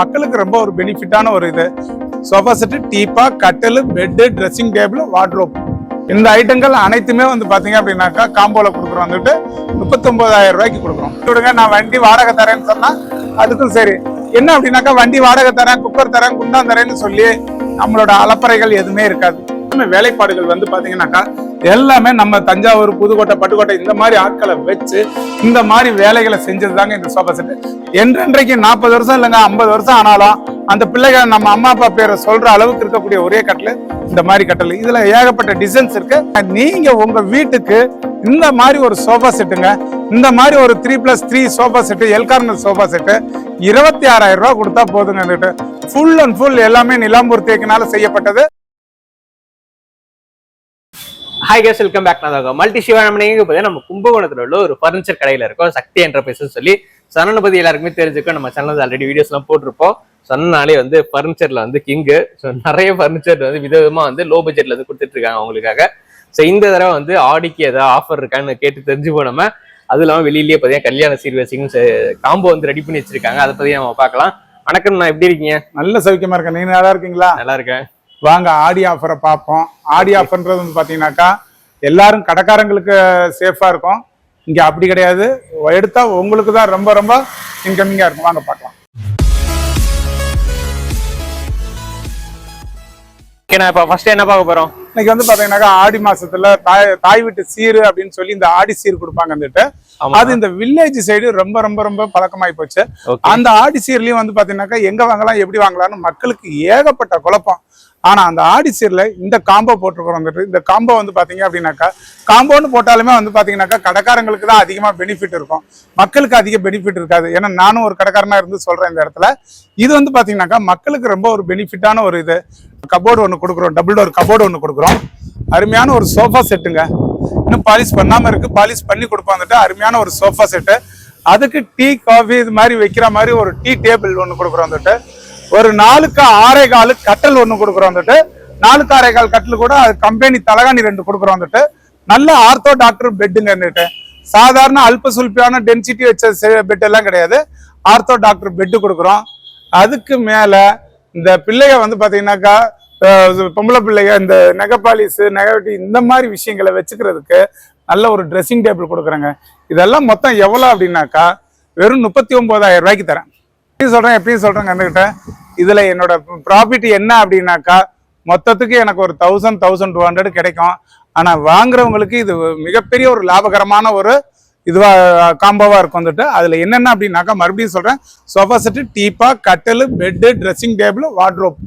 மக்களுக்கு ரொம்ப ஒரு பெனிஃபிட்டான ஒரு இது. சோஃபா செட்டு டீப்பா கட்டில் பெட்டு ட்ரெஸ்ஸிங் டேபிள் வார்ட்ரோப் இந்த ஐட்டங்கள் அனைத்துமே வந்து பார்த்தீங்க அப்படின்னாக்கா காம்போவில் கொடுக்குறோம். வந்துட்டு முப்பத்தொம்போதாயிரம் ரூபாய்க்கு கொடுக்குறோம். விடுங்க நான் வண்டி வாடகை தரேன்னு சொன்னால் அதுக்கும் சரி. என்ன அப்படின்னாக்கா வண்டி வாடகை தரேன் குக்கர் தரேன் குண்டான் தரேன்னு சொல்லி நம்மளோட அலப்பறைகள் எதுவுமே இருக்காது. வேலைப்பாடுகள் வந்து பார்த்தீங்கன்னாக்கா எல்லாமே நம்ம தஞ்சாவூர் புதுக்கோட்டை பட்டுக்கோட்டை இந்த மாதிரி ஆட்களை வச்சு இந்த மாதிரி வேலைகளை செஞ்சது தாங்க இந்த சோஃபா செட்டு. என்றென்றைக்கு நாற்பது வருஷம் இல்லைங்க ஐம்பது வருஷம் ஆனாலும் அந்த பிள்ளைகள் நம்ம அம்மா அப்பா பேரை சொல்ற அளவுக்கு இருக்கக்கூடிய ஒரே கட்டில் இந்த மாதிரி கட்டில். இதுல ஏகப்பட்ட டிசைன்ஸ் இருக்கு. நீங்க உங்க வீட்டுக்கு இந்த மாதிரி ஒரு சோஃபா செட்டுங்க. இந்த மாதிரி ஒரு three plus three sofa set L corner sofa set இருபத்தி ஆறாயிரம் ரூபா கொடுத்தா போதுங்க ஃபுல் அண்ட் ஃபுல் எல்லாமே நிலாம்பூர் தேக்கினால செய்யப்பட்டது. ஹாய் கேஸ் வெல்கம் பேக் நான் மல்டி சிவா நம்ம எங்க போய் நம்ம கும்பகோணத்துல உள்ள ஒரு ஃபர்னிச்சர் கடையில இருக்கோம். சக்தி என்டர்பிரைஸ் சொல்லி சன்னனை பத்தி எல்லாருக்குமே தெரிஞ்சுக்கும் நம்ம சேனல் ஆல்ரெடி வீடியோஸ் எல்லாம் போட்டிருப்போம். சொன்னாலே வந்து ஃபர்னிச்சர்ல வந்து கிங்கு ஸோ நிறைய ஃபர்னிச்சர் வந்து விதவிதமா வந்து லோ பட்ஜெட்ல வந்து கொடுத்துட்டு இருக்காங்க அவங்களுக்காக. ஸோ இந்த தடவை வந்து ஆடிக்கு ஏதாவது ஆஃபர் இருக்கான்னு கேட்டு தெரிஞ்சுப்போம் நம்ம. அது இல்லாம வெளியிலேயே பார்த்தீங்கன்னா கல்யாண சீர்வரிசையும் காம்போ வந்து ரெடி பண்ணி வச்சிருக்காங்க. அதை பத்தி நம்ம பார்க்கலாம். வணக்கம் நான் எப்படி இருக்கீங்க? நல்ல சௌக்கியமா இருக்கேன். நீங்க நல்லா இருக்கீங்களா? நல்லா இருக்கேன். வாங்க ஆடி ஆஃபரை பார்ப்போம். ஆடி ஆஃபர்ன்றது வந்து பார்த்தீங்கன்னாக்கா எல்லாரும் கடைக்காரங்களுக்கு சேஃபாக இருக்கும். இங்கே அப்படி கிடையாது. எடுத்தா உங்களுக்கு தான் ரொம்ப ரொம்ப இன்கமிங்காக இருக்கும். வாங்க பார்க்கலாம். ஓகே நான் இப்போ ஃபர்ஸ்ட் என்ன பார்க்க போறோம்? இன்னைக்கு வந்து பார்த்தீங்கன்னாக்கா ஆடி மாசத்துல தாய் தாய் வீட்டு சீரு அப்படின்னு சொல்லி இந்த ஆடி சீர் கொடுப்பாங்க வந்துட்டு. அது இந்த வில்லேஜ் சைடு ரொம்ப ரொம்ப ரொம்ப பழக்கமாயி போச்சு. அந்த ஆடி சீர்லயும் வந்து பாத்தீங்கன்னாக்கா எங்க வாங்கலாம் எப்படி வாங்கலாம்னு மக்களுக்கு ஏகப்பட்ட குழப்பம். ஆனால் அந்த ஆடி இந்த காம்போ போட்டிருக்கிறோம் வந்துட்டு இந்த காம்போ வந்து பார்த்தீங்க அப்படின்னாக்கா காம்போன்னு போட்டாலுமே வந்து பார்த்தீங்கன்னாக்கா கடைக்காரங்களுக்கு தான் அதிகமாக பெனிஃபிட் இருக்கும். மக்களுக்கு அதிக பெனிஃபிட் இருக்காது. ஏன்னா நானும் ஒரு கடைக்காரனாக இருந்து சொல்கிறேன் இந்த இடத்துல. இது வந்து பார்த்தீங்கன்னாக்கா மக்களுக்கு ரொம்ப ஒரு பெனிஃபிட்டான ஒரு இது. கபோர்டு ஒன்று கொடுக்குறோம் டபுள் டோர் கபோர்டு ஒன்று கொடுக்குறோம். அருமையான ஒரு சோஃபா செட்டுங்க இன்னும் பாலிஷ் பண்ணாமல் இருக்குது பாலிஷ் பண்ணி கொடுப்போம் வந்துட்டு அருமையான ஒரு சோஃபா செட்டு அதுக்கு டீ காஃபி இது மாதிரி வைக்கிற மாதிரி ஒரு டீ டேபிள் ஒன்று கொடுக்குறோம் வந்துட்டு. ஒரு நாலுக்கு ஆறே காலு கட்டல் ஒன்று கொடுக்குறோம் வந்துட்டு. நாலுக்கு ஆறே கால் கட்டில் கூட அது கம்பெனி தலகாணி ரெண்டு கொடுக்குறோம் வந்துட்டு. நல்ல ஆர்த்தோ டாக்டர் பெட்டுங்க இருந்துட்டு. சாதாரண அல்ப சுல்பியான டென்சிட்டி வச்ச பெட் எல்லாம் கிடையாது. ஆர்த்தோ டாக்டர் பெட்டு கொடுக்குறோம். அதுக்கு மேலே இந்த பிள்ளைய வந்து பார்த்தீங்கன்னாக்கா பொம்பளை பிள்ளைங்க இந்த நெகப்பாலிஸு நெகவட்டி இந்த மாதிரி விஷயங்களை வச்சுக்கிறதுக்கு நல்ல ஒரு ட்ரெஸ்ஸிங் டேபிள் கொடுக்குறேங்க. இதெல்லாம் மொத்தம் எவ்வளோ அப்படின்னாக்கா வெறும் முப்பத்தி ஒம்பதாயிரம் ரூபாய்க்கு தரேன். எப்படி சொல்றேன் எப்படியும் சொல்றேங்க வந்துகிட்ட இதுல என்னோட ப்ராஃபிட் என்ன அப்படின்னாக்கா மொத்தத்துக்கு எனக்கு ஒரு தௌசண்ட் தௌசண்ட் டூ ஹண்ட்ரட் கிடைக்கும். ஆனா வாங்குறவங்களுக்கு இது மிகப்பெரிய ஒரு லாபகரமான ஒரு இதுவா காம்போவா இருக்கும் வந்துட்டு. அதுல என்னென்ன அப்படின்னாக்கா மறுபடியும் சொல்றேன். சோஃபா செட்டு டீப்பா கட்டில் bed dressing table wardrobe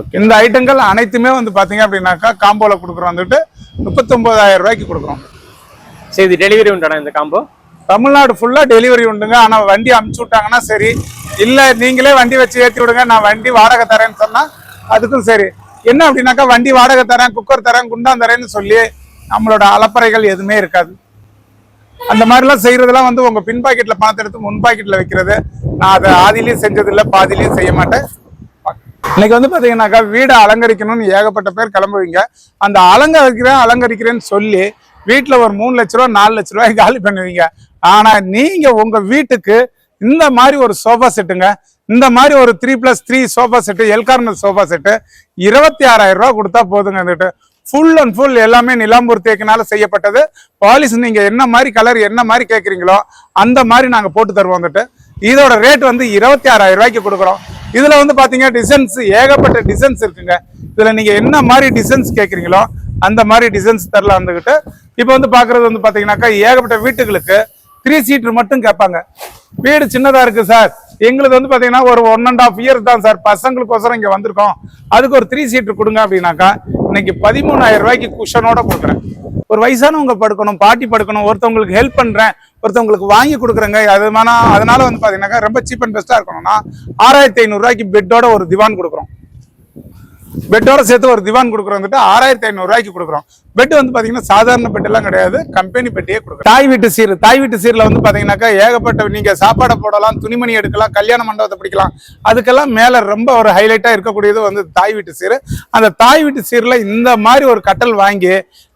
okay இந்த ஐட்டங்கள் அனைத்துமே வந்து பாத்தீங்க அப்படின்னாக்கா காம்போல கொடுக்குறோம் வந்துட்டு முப்பத்தொன்பதாயிரம் ரூபாய்க்கு கொடுக்குறோம். சரி இது டெலிவரி உண்டானா இந்த காம்போ தமிழ்நாடு ஃபுல்லாக டெலிவரி உண்டுங்க. ஆனால் வண்டி அமுச்சு விட்டாங்கன்னா சரி. இல்லை நீங்களே வண்டி வச்சு ஏற்றி விடுங்க. நான் வண்டி வாடகை தரேன்னு சொன்னால் அதுக்கும் சரி. என்ன அப்படின்னாக்கா வண்டி வாடகை தரேன் குக்கர் தரேன் குண்டான் தரேன்னு சொல்லி நம்மளோட அலப்பறைகள் எதுவுமே இருக்காது. அந்த மாதிரிலாம் செய்கிறதெல்லாம் வந்து உங்கள் பின் பாக்கெட்டில் பணத்தை எடுத்து முன் பாக்கெட்டில் வைக்கிறது. நான் அதை ஆதிலையும் செஞ்சதில்லை பாதிலையும் செய்ய மாட்டேன். இன்னைக்கு வந்து பார்த்தீங்கன்னாக்கா வீடை அலங்கரிக்கணும்னு ஏகப்பட்ட பேர் கிளம்புவீங்க. அந்த அலங்கரிக்கிறேன் அலங்கரிக்கிறேன்னு சொல்லி வீட்டில் ஒரு மூணு லட்ச ரூபா நாலு லட்ச ரூபாய் காலி பண்ணுவீங்க. ஆனா நீங்க உங்க வீட்டுக்கு இந்த மாதிரி ஒரு சோஃபா செட்டுங்க இந்த மாதிரி ஒரு three plus three sofa set L corner sofa set இருபத்தி ஆறாயிரம் ரூபா கொடுத்தா போதுங்க வந்துட்டு ஃபுல் அண்ட் ஃபுல் எல்லாமே நிலாம்பூர் தேக்கினால செய்யப்பட்டது. பாலிஸ் நீங்க என்ன மாதிரி கலர் என்ன மாதிரி கேட்குறீங்களோ அந்த மாதிரி நாங்க போட்டு தருவோம் வந்துட்டு இதோட ரேட் வந்து இருபத்தி ஆறாயிரம் ரூபாய்க்கு கொடுக்குறோம். இதுல வந்து பாத்தீங்கன்னா டிசைன்ஸ் ஏகப்பட்ட டிசைன்ஸ் இருக்குங்க. இதுல நீங்க என்ன மாதிரி டிசைன்ஸ் கேட்குறீங்களோ அந்த மாதிரி டிசைன்ஸ் தரலாம் வந்துகிட்டு இப்போ வந்து பாக்குறது வந்து பாத்தீங்கன்னாக்கா ஏகப்பட்ட வீட்டுகளுக்கு த்ரீ சீட்டர் மட்டும் கேட்பாங்க. வீடு சின்னதா இருக்கு சார் எங்களுக்கு வந்து பாத்தீங்கன்னா ஒரு ஒன் அண்ட் ஆஃப் இயர் தான் சார் பசங்களுக்கோசரம் இங்க வந்திருக்கோம். அதுக்கு ஒரு த்ரீ சீட்டர் கொடுங்க அப்படின்னாக்கா இன்னைக்கு பதிமூணாயிரம் ரூபாய்க்கு குஷனோட கொடுக்குறேன். ஒரு வயசானவங்க படுக்கணும் பாட்டி படுக்கணும் ஒருத்தவங்களுக்கு ஹெல்ப் பண்றேன் ஒருத்தவங்களுக்கு வாங்கி கொடுக்குறேங்க. அதுமான அதனால வந்து பாத்தீங்கன்னாக்கா ரொம்ப சீப் அண்ட் பெஸ்டா இருக்கணும்னா ஆறாயிரத்தி ஐநூறு ரூபாய்க்கு பெட்டோட ஒரு திவான் கொடுக்குறோம். பெட்டோட சேர்த்து ஒரு திவான் கொடுக்குறோம் வந்துட்டு ஆறாயிரத்தி ஐநூறு ரூபாய்க்கு கொடுக்குறோம். பெட் வந்து பாத்தீங்கன்னா சாதாரண பெட் எல்லாம் கிடையாது. கம்பெனி பெட்டியே கொடுக்குறோம். தாய் வீட்டு சீர் தாய் வீட்டு சீர்ல வந்து பாத்தீங்கன்னாக்கா ஏகப்பட்ட நீங்க சாப்பாடை போடலாம் துணிமணி எடுக்கலாம் கல்யாண மண்டபத்தை பிடிக்கலாம். அதுக்கெல்லாம் மேல ரொம்ப ஒரு ஹைலைட்டா இருக்கக்கூடியது வந்து தாய் வீட்டு சீர். அந்த தாய் வீட்டு சீர்ல இந்த மாதிரி ஒரு கட்டல் வாங்கி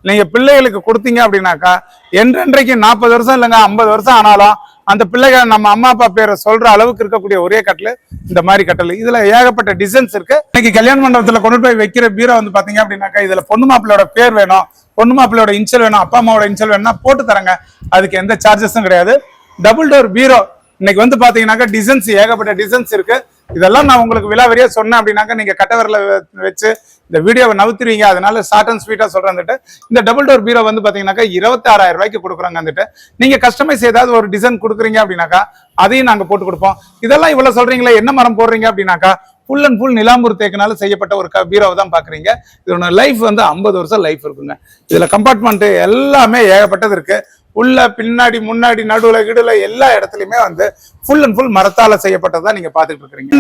நீங்க பிள்ளைகளுக்கு கொடுத்தீங்க அப்படின்னாக்கா என்றென்றைக்கு நாற்பது வருஷம் இல்லைங்க ஐம்பது வருஷம் ஆனாலும் அந்த பிள்ளைகள் நம்ம அம்மா அப்பா பேரை சொல்ற அளவுக்கு இருக்கக்கூடிய ஒரே கட்டில் இந்த மாதிரி கட்டில். இதுல ஏகப்பட்ட டிசைன்ஸ் இருக்கு. இன்னைக்கு கல்யாண மண்டபத்துல கொண்டு போய் வைக்கிற பீரோ வந்து பாத்தீங்க அப்படின்னாக்கா இதுல பொண்ணு மாப்பிள்ளையோட பேர் வேணும். பொண்ணு மாப்பிள்ளையோட இன்சல் வேணும். அப்பா அம்மாவோட இன்சல் வேணும்னா போட்டு தரங்க. அதுக்கு எந்த சார்ஜஸும் கிடையாது. டபுள் டோர் பீரோ. இன்னைக்கு வந்து பாத்தீங்கன்னாக்கா டிசைன்ஸ் ஏகப்பட்ட டிசைன்ஸ் இருக்கு. இதெல்லாம் நான் உங்களுக்கு விலாவரியா சொன்னேன் அப்படின்னாக்கா நீங்க கட்டவரில் வச்சு இந்த வீடியோவை நவுத்துருவீங்க அதனால ஷார்ட் அண்ட் ஸ்வீட்டா சொல்றேன் வந்துட்டு இந்த டபுள் டோர் பீரோ வந்து பாத்தீங்கன்னாக்கா இருபத்தி ஆறாயிரம் ரூபாய்க்கு கொடுக்குறாங்க வந்துட்டு நீங்க கஸ்டமைஸ் ஏதாவது ஒரு டிசைன் கொடுக்குறீங்க அப்படின்னாக்கா அதையும் நாங்க போட்டு கொடுப்போம். இதெல்லாம் இவ்வளவு சொல்றீங்களா என்ன மரம் போடுறீங்க அப்படின்னாக்கா ஃபுல் அண்ட் ஃபுல் நிலாம்பூர் தேக்கினால செய்யப்பட்ட ஒரு க- பீரோவை தான் பாக்குறீங்க. இதோட லைஃப் வந்து ஐம்பது வருஷம் லைஃப் இருக்குங்க. இதுல கம்பார்ட்மெண்ட் எல்லாமே ஏகப்பட்டது இருக்கு. உள்ள பின்னாடி முன்னாடி நடுவுல கிடுல எல்லா இடத்துலயுமே வந்து ஃபுல் அண்ட் ஃபுல் மரத்தால செய்யப்பட்டதா நீங்க பாத்துட்டு இருக்கிறீங்க.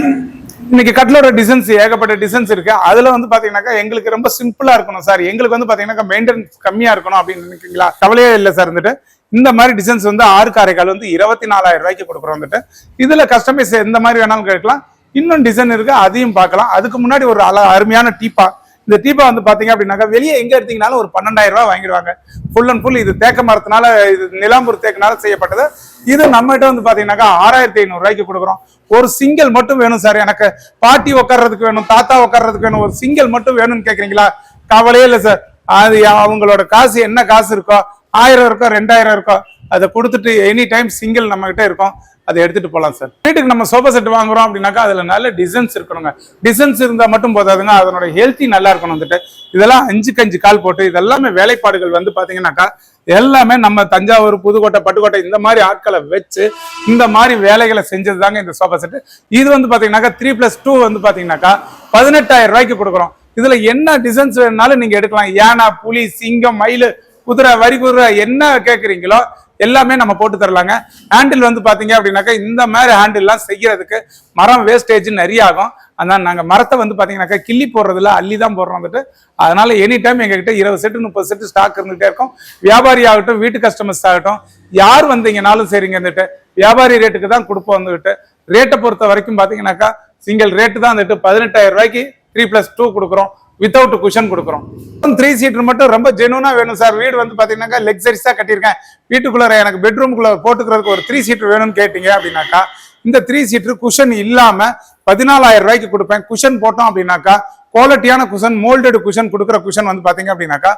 இன்னைக்கு கட்லோட டிசைன்ஸ் ஏகப்பட்ட டிசைன்ஸ் இருக்கு. அதுல வந்து பாத்தீங்கன்னாக்கா எங்களுக்கு ரொம்ப சிம்பிளா இருக்கணும் சார். எங்களுக்கு வந்து பாத்தீங்கன்னா மெயின்டெனன்ஸ் கம்மியா இருக்கணும் அப்படின்னு நினைக்கிறீங்களா? கவலையே இல்லை சார் வந்துட்டு இந்த மாதிரி டிசைன்ஸ் வந்து ஆறு காரைக்கால் வந்து இருபத்தி நாலாயிரம் ரூபாய்க்கு கொடுக்குறோம் வந்துட்டு இதுல கஸ்டமைஸ் எந்த மாதிரி வேணாலும் கேட்கலாம். இன்னும் டிசைன் இருக்கு அதையும் பார்க்கலாம். அதுக்கு முன்னாடி ஒரு அழ அருமையான டீப்பா இந்த டீப்பா வந்து பாத்தீங்க அப்படின்னாக்கா வெளியே எங்க எடுத்தீங்கனாலும் ஒரு பன்னெண்டாயிரம் ரூபாய் வாங்கிடுவாங்க. ஃபுல் அண்ட் ஃபுல் இது தேக்க மரத்தினால இது நிலாம்பூர் தேக்கினால செய்யப்பட்டது. இது நம்மகிட்ட வந்து பாத்தீங்கன்னாக்கா ஆறாயிரத்தி ஐநூறு ரூபாய்க்கு கொடுக்குறோம். ஒரு சிங்கிள் மட்டும் வேணும் சார் எனக்கு பாட்டி உட்கார்றதுக்கு வேணும் தாத்தா உட்கார்றதுக்கு வேணும் ஒரு சிங்கிள் மட்டும் வேணும்னு கேக்குறீங்களா? கவலையே இல்லை சார் அது அவங்களோட காசு என்ன காசு இருக்கோ ஆயிரம் இருக்கோ ரெண்டாயிரம் இருக்கோ அதை கொடுத்துட்டு எனி டைம் சிங்கிள் நம்ம கிட்ட இருக்கும். அதை எடுத்துட்டு போகலாம் சார் வீட்டுக்கு நம்ம சோஃபா செட் வாங்குறோம் அப்படின்னாக்கா அதில் நல்ல டிசைன்ஸ் இருக்கணுங்க. டிசைன்ஸ் இருந்தால் மட்டும் போதாதுங்க. அதனோட ஹெல்த்தி நல்லா இருக்கணும் வந்துட்டு. இதெல்லாம் அஞ்சுக்கு அஞ்சு கால் போட்டு இதெல்லாமே வேலைப்பாடுகள் வந்து பார்த்தீங்கன்னாக்கா எல்லாமே நம்ம தஞ்சாவூர் புதுக்கோட்டை பட்டுக்கோட்டை இந்த மாதிரி ஆட்களை வச்சு இந்த மாதிரி வேலைகளை செஞ்சது தாங்க இந்த சோஃபா செட்டு இது வந்து பார்த்தீங்கன்னாக்கா த்ரீ ப்ளஸ் டூ வந்து பார்த்தீங்கன்னாக்கா பதினெட்டாயிரம் ரூபாய்க்கு கொடுக்குறோம். இதில் என்ன டிசைன்ஸ் வேணுனாலும் நீங்கள் எடுக்கலாம். யானை புலி சிங்கம் மயில் குதிரை வரி குதிரை என்ன கேட்குறீங்களோ எல்லாமே நம்ம போட்டு தரலாங்க. ஹேண்டில் வந்து பார்த்தீங்க அப்படின்னாக்கா இந்த மாதிரி ஹேண்டில்லாம் செய்யறதுக்கு மரம் வேஸ்டேஜ் நிறைய ஆகும். அதனால் நாங்கள் மரத்தை வந்து பார்த்தீங்கன்னாக்கா கிள்ளி போடுறதில்ல அள்ளி தான் போடுறோம் வந்துட்டு. அதனால் எனி டைம் எங்ககிட்ட இருபது செட்டு முப்பது செட்டு ஸ்டாக் இருந்துகிட்டே இருக்கும். வியாபாரி ஆகட்டும் வீட்டு கஸ்டமர்ஸ் ஆகட்டும் யார் வந்தீங்கனாலும் சரிங்க வந்துட்டு. வியாபாரி ரேட்டுக்கு தான் கொடுப்போம் வந்துட்டு. ரேட்டை பொறுத்த வரைக்கும் பார்த்தீங்கன்னாக்கா சிங்கிள் ரேட்டு தான் வந்துட்டு. பதினெட்டாயிரம் ரூபாய்க்கு த்ரீ ப்ளஸ் டூ கொடுக்குறோம். வித்தவுட் குஷன் கொடுக்குறோம். த்ரீ சீட்டர் மட்டும் ரொம்ப ஜெனுவனா வேணும் சார். வீடு வந்து பாத்தீங்கன்னாக்கா லெக்ஸரிஸா கட்டியிருக்கேன். வீட்டுக்குள்ளே எனக்கு பெட்ரூம்குள்ள போட்டுக்கிறதுக்கு ஒரு த்ரீ சீட்டர் வேணும்னு கேட்டீங்க அப்படின்னாக்கா இந்த த்ரீ சீட்டர் குஷன் இல்லாம பதினாலாயிரம் ரூபாய்க்கு கொடுப்பேன். குஷன் போட்டோம் அப்படின்னாக்கா குவாலிட்டியான குஷன் மோல்டடு குஷன் கொடுக்குற குஷன் வந்து பாத்தீங்க அப்படின்னாக்கா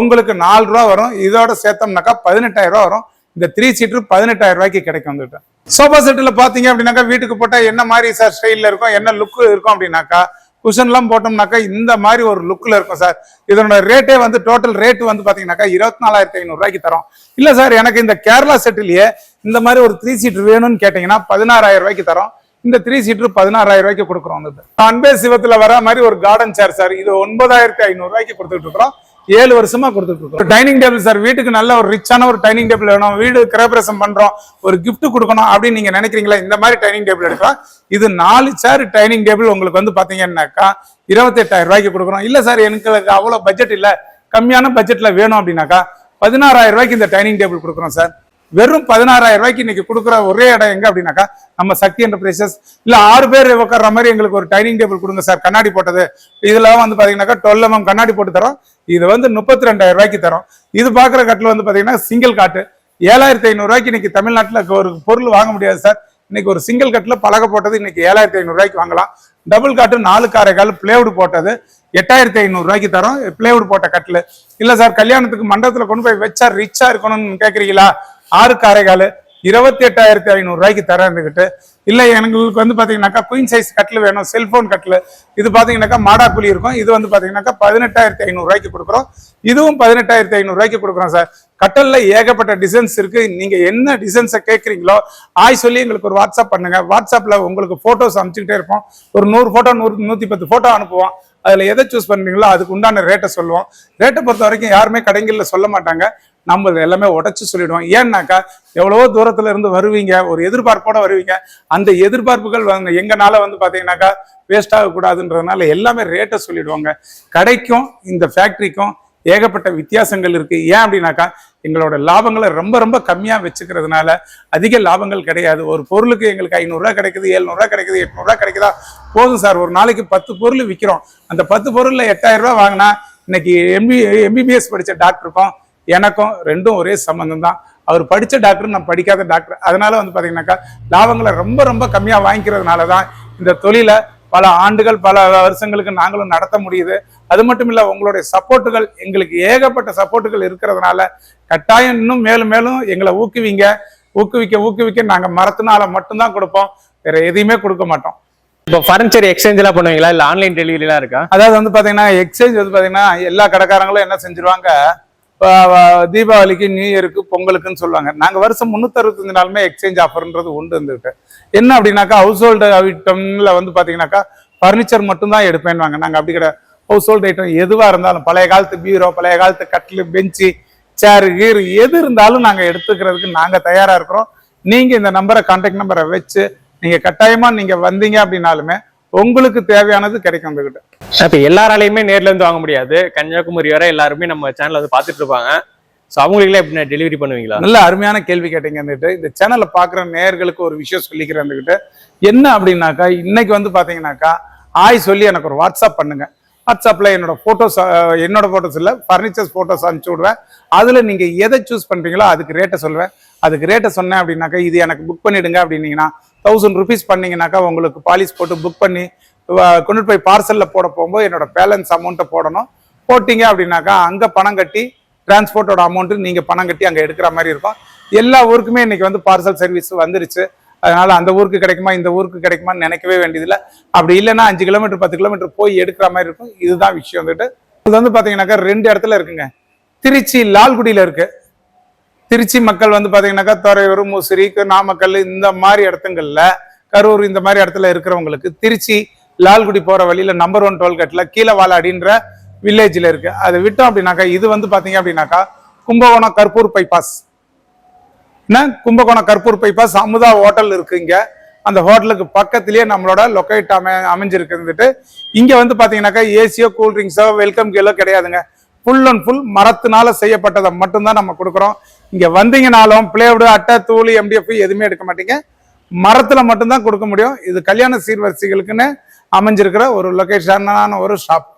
உங்களுக்கு நாலு ரூபா வரும். இதோட சேர்த்தோம்னாக்கா பதினெட்டாயிரம் ரூபா வரும். இந்த த்ரீ சீட்டர் பதினெட்டாயிரம் ரூபாய்க்கு கிடைக்கும் வந்துட்டு சோஃபா செட்டில் பார்த்தீங்க அப்படின்னாக்கா வீட்டுக்கு போட்டால் என்ன மாதிரி சார் ஸ்டைலில் இருக்கும் என்ன லுக் இருக்கும் அப்படின்னாக்கா குஷன்லாம் போட்டோம்னாக்கா இந்த மாதிரி ஒரு லுக்கில் இருக்கும் சார் இதனோட ரேட்டே வந்து டோட்டல் ரேட் வந்து பார்த்தீங்கன்னாக்கா இருபத்தி நாலாயிரத்தி ஐநூறுரூவாய்க்கு தரோம். இல்லை சார் எனக்கு இந்த கேரளா செட்டிலேயே இந்த மாதிரி ஒரு த்ரீ சீட்டர் வேணும்னு கேட்டிங்கன்னா பதினாறாயிரம் ரூபாய்க்கு தரோம். இந்த த்ரீ சீட்டர் பதினாறாயிரம் ரூபாய்க்கு கொடுக்குறோம் வந்துட்டு அன்பே சிவத்தில் வர மாதிரி ஒரு கார்டன் சேர் சார் இது ஒன்பதாயிரத்தி ஐநூறுரூவாய்க்கு கொடுத்துட்டு இருக்கிறோம். ஏழு வருஷமா கொடுத்துட்டு இருக்கோம். டைனிங் டேபிள் சார் வீட்டுக்கு நல்ல ஒரு ரிச்சான ஒரு டைனிங் டேபிள் வேணும். வீடு கிரகப்பிரசம் பண்றோம். ஒரு கிஃப்ட் கொடுக்கணும் அப்படின்னு நீங்க நினைக்கிறீங்களா? இந்த மாதிரி டைனிங் டேபிள் எடுக்கலாம். இது நாலு சேர் டைனிங் டேபிள் உங்களுக்கு வந்து பாத்தீங்கன்னாக்கா இருபத்தெட்டாயிரம் ரூபாய்க்கு கொடுக்குறோம் இல்ல சார் எனக்கு அவ்வளவு பட்ஜெட் இல்ல. கம்மியான பட்ஜெட்ல வேணும் அப்படின்னாக்கா பதினாறாயிரம் ரூபாய்க்கு இந்த டைனிங் டேபிள் கொடுக்குறோம் சார் வெறும் பதினாறாயிரம் ரூபாய்க்கு இன்னைக்கு கொடுக்குற ஒரே இடம் எங்க அப்படின்னாக்கா நம்ம சக்தி என்டர்பிரைசஸ் இல்ல ஆறு பேர் உட்கார்ற மாதிரி எங்களுக்கு ஒரு டைனிங் டேபிள் கொடுங்க சார் கண்ணாடி போட்டது. இதுல வந்து பாத்தீங்கன்னாக்கா டுவெல் எம்எம் கண்ணாடி போட்டு தரோம். இது வந்து முப்பத்தி ரெண்டாயிரம் ரூபாய்க்கு தரோம். இது பாக்குற கட்டில் வந்து பாத்தீங்கன்னா சிங்கிள் காட்டு ஏழாயிரத்தி ஐநூறு ரூபாய்க்கு இன்னைக்கு தமிழ்நாட்டில் ஒரு பொருள் வாங்க முடியாது சார். இன்னைக்கு ஒரு சிங்கிள் கட்டில் பழக போட்டது இன்னைக்கு ஏழாயிரத்தி ஐநூறுரூவாய்க்கு வாங்கலாம். டபுள் காட்டு நாலு காரைக்கால் பிளேவுட் போட்டது எட்டாயிரத்தி ஐநூறுரூவாய்க்கு தரோம். பிளேவுட் போட்ட கட்டில். இல்ல சார் கல்யாணத்துக்கு மண்டபத்தில் கொண்டு போய் வச்சா ரிச்சாக இருக்கணும்னு கேட்குறீங்களா ஆறு காரைக்கால் இருபத்தி எட்டாயிரத்தி ஐநூறு ரூபாய்க்கு தரேன்னுக்கிட்டு இல்லை எங்களுக்கு வந்து பார்த்தீங்கன்னாக்கா குயின் சைஸ் கட்டில் வேணும் செல்போன் கட்டில். இது பார்த்தீங்கன்னாக்கா மாடா குழி இருக்கும். இது வந்து பார்த்தீங்கன்னாக்கா பதினெட்டாயிரத்தி ஐநூறுரூவாய்க்கு கொடுக்குறோம். இதுவும் பதினெட்டாயிரத்தி ஐநூறுரூவாய்க்கு கொடுக்குறோம் சார் கட்டலில் ஏகப்பட்ட டிசைன்ஸ் இருக்குது நீங்கள் என்ன டிசைன்ஸை கேட்குறீங்களோ ஆய் சொல்லி எங்களுக்கு ஒரு வாட்ஸ்அப் பண்ணுங்கள் வாட்ஸ்அப்பில் உங்களுக்கு ஃபோட்டோஸ் அனுப்பிச்சுக்கிட்டே இருப்போம். ஒரு நூறு ஃபோட்டோ நூறு நூற்றி பத்து ஃபோட்டோ அனுப்புவோம். அதில் எதை சூஸ் பண்ணுறீங்களோ அதுக்கு உண்டான ரேட்டை சொல்லுவோம். ரேட்டை பொறுத்த வரைக்கும் யாருமே கடைகள்ல சொல்ல மாட்டாங்க. நம்ம இதை எல்லாமே உடச்சி சொல்லிடுவோம் ஏன்னாக்கா எவ்வளவோ தூரத்துல இருந்து வருவீங்க ஒரு எதிர்பார்ப்போட வருவீங்க. அந்த எதிர்பார்ப்புகள் வந்து எங்கனால வந்து பாத்தீங்கன்னாக்கா வேஸ்ட் ஆகக்கூடாதுன்றதுனால எல்லாமே ரேட்டை சொல்லிடுவாங்க. கடைக்கும் இந்த ஃபேக்டரிக்கும் ஏகப்பட்ட வித்தியாசங்கள் இருக்கு. ஏன் அப்படின்னாக்கா எங்களோட லாபங்களை ரொம்ப ரொம்ப கம்மியா வச்சுக்கிறதுனால அதிக லாபங்கள் கிடையாது. ஒரு பொருளுக்கு எங்களுக்கு ஐநூறுரூவா கிடைக்குது எழுநூறுவா கிடைக்குது எட்நூறுரூவா கிடைக்குதா? போதும் சார். ஒரு நாளைக்கு பத்து பொருள் விற்கிறோம் அந்த பத்து பொருளில் எட்டாயிரம் ரூபா வாங்கினா இன்னைக்கு எம்பி எம்பிபிஎஸ் படித்த டாக்டருக்கும் எனக்கும் ரெண்டும் ஒரே சம்பந்தம் தான் அவர் படிச்ச டாக்டர் நான் படிக்காத டாக்டர் அதனால வந்து பாத்தீங்கன்னாக்கா லாபங்களை ரொம்ப ரொம்ப கம்மியா வாங்கிக்கிறதுனால தான் இந்த தொழிலை பல ஆண்டுகள் பல வருஷங்களுக்கு நாங்களும் நடத்த முடியுது. அது மட்டும் இல்ல உங்களுடைய சப்போர்ட்டுகள் எங்களுக்கு ஏகப்பட்ட சப்போர்ட்டுகள் இருக்கிறதுனால கட்டாயம் இன்னும் மேலும் மேலும் எங்களை ஊக்குவிங்க. ஊக்குவிக்க ஊக்குவிக்க நாங்க மரத்தினால மட்டும்தான் கொடுப்போம். வேற எதையுமே கொடுக்க மாட்டோம். இப்போ ஃபர்னிச்சர் எக்ஸ்சேஞ்ச் எல்லாம் பண்ணுவீங்களா? இல்ல ஆன்லைன் டெலிவரி எல்லாம் இருக்கா? அதாவது வந்து பாத்தீங்கன்னா எக்ஸ்சேஞ்ச் வந்து பாத்தீங்கன்னா எல்லா கடைக்காரங்களும் என்ன செஞ்சிருவாங்க தீபாவளிக்கு நியூ இயருக்கு பொங்கலுக்குன்னு சொல்லுவாங்க. நாங்கள் வருஷம் முந்நூற்றறுபத்தஞ்சு நாளுமே எக்ஸ்சேஞ்ச் ஆஃபர்ன்றது உண்டு இருந்துகிட்டு என்ன அப்படின்னாக்கா ஹவுஸ் ஹோல்டு ஐட்டம்ல வந்து பார்த்தீங்கன்னாக்கா ஃபர்னிச்சர் மட்டும்தான் எடுப்பேன்வாங்க நாங்கள் அப்படி கிடையாது. ஹவுஸ் ஹோல்டு ஐட்டம் எதுவாக இருந்தாலும் பழைய காலத்து பீரோ பழைய காலத்து கட்டில் பெஞ்சு சேரு கீரு எது இருந்தாலும் நாங்கள் எடுத்துக்கிறதுக்கு நாங்கள் தயாராக இருக்கிறோம். நீங்கள் இந்த நம்பரை கான்டாக்ட் நம்பரை வச்சு நீங்கள் கட்டாயமாக நீங்கள் வந்தீங்க அப்படின்னாலுமே உங்களுக்கு தேவையானது கிடைக்கும் உங்ககிட்ட. இப்போ எல்லாராலையுமே நேர்ல இருந்து வாங்க முடியாது. கன்னியாகுமரி வரை எல்லாருமே நம்ம சேனல் வந்து பாத்துட்டு இருப்பாங்க. ஸோ அவங்களுக்குலாம் எப்படி டெலிவரி பண்ணுவீங்களா? நல்ல அருமையான கேள்வி கேட்டீங்க வந்துட்டு இந்த சேனலை பார்க்குற நேயர்களுக்கு ஒரு விஷயம் சொல்லிக்கிறேன் என்ன அப்படின்னாக்கா இன்னைக்கு வந்து பாத்தீங்கன்னாக்கா ஆய் சொல்லி எனக்கு ஒரு வாட்ஸ்அப் பண்ணுங்க. வாட்ஸ்அப்ல என்னோட ஃபோட்டோஸ் என்னோட ஃபோட்டோஸ் இல்ல ஃபர்னிச்சர்ஸ் ஃபோட்டோஸ் அனுப்பிச்சு விடுவேன் அதுல நீங்க எதை சூஸ் பண்றீங்களோ அதுக்கு ரேட்டை சொல்லுவேன். அதுக்கு ரேட்டை சொன்னேன் அப்படின்னாக்கா இது எனக்கு புக் பண்ணிவிடுங்க அப்படின்னீங்கன்னா தௌசண்ட் ருபீஸ் பண்ணீங்கன்னாக்கா உங்களுக்கு பாலிஸ் போட்டு புக் பண்ணி கொண்டுட்டு போய் பார்சலில் போட போகும்போது என்னோட பேலன்ஸ் அமௌண்ட்டை போடணும். போட்டிங்க அப்படின்னாக்கா அங்கே பணம் கட்டி டிரான்ஸ்போர்ட்டோட அமௌண்ட்டு நீங்கள் பணம் கட்டி அங்கே எடுக்கிற மாதிரி இருக்கும். எல்லா ஊருக்குமே இன்றைக்கி வந்து பார்சல் சர்வீஸ் வந்துருச்சு. அதனால் அந்த ஊருக்கு கிடைக்குமா இந்த ஊருக்கு கிடைக்குமான்னு நினைக்கவே வேண்டியதில்லை. அப்படி இல்லைன்னா அஞ்சு கிலோமீட்டர் பத்து கிலோமீட்டர் போய் எடுக்கிற மாதிரி இருக்கும். இதுதான் விஷயம் வந்துட்டு. இது வந்து பார்த்தீங்கன்னாக்கா ரெண்டு இடத்துல இருக்குங்க. திருச்சி லால்குடியில் இருக்குது திருச்சி மக்கள் வந்து பார்த்தீங்கன்னாக்கா துறையூர் முசிறி நாமக்கல் இந்த மாதிரி இடத்துங்களில் கரூர் இந்த மாதிரி இடத்துல இருக்கிறவங்களுக்கு திருச்சி லால்குடி போற வழியில நம்பர் ஒன் டோல்கேட்ல அப்படின்ற வில்லேஜ்ல இருக்கு. அதை விட்டோம் அப்படின்னாக்கா இது வந்து பாத்தீங்க அப்படின்னாக்கா கும்பகோணம் கற்பூர் பைபாஸ் என்ன? கும்பகோணம் கற்பூர் பைபாஸ் அமுதா ஹோட்டல் இருக்கு இங்க. அந்த ஹோட்டலுக்கு பக்கத்திலேயே நம்மளோட லொக்கேட் அமை அமைஞ்சிருக்குன்னுட்டு இங்க வந்து பாத்தீங்கன்னாக்கா ஏசியோ கூல்ட்ரிங்க்ஸோ வெல்கம் கேலோ கிடையாதுங்க. ஃபுல் அண்ட் ஃபுல் மரத்தினால செய்யப்பட்டதை மட்டும்தான் நம்ம கொடுக்குறோம். இங்க வந்தீங்கனாலும் பிளேவுடு அட்டை தூள் எம்டிஎஃப் எதுவுமே எடுக்க மாட்டீங்க. மரத்துல மட்டும்தான் கொடுக்க முடியும். இது கல்யாண சீர்வரிசைகளுக்குன்னு அமைஞ்சிருக்கிற ஒரு லொகேஷனான ஒரு ஷாப்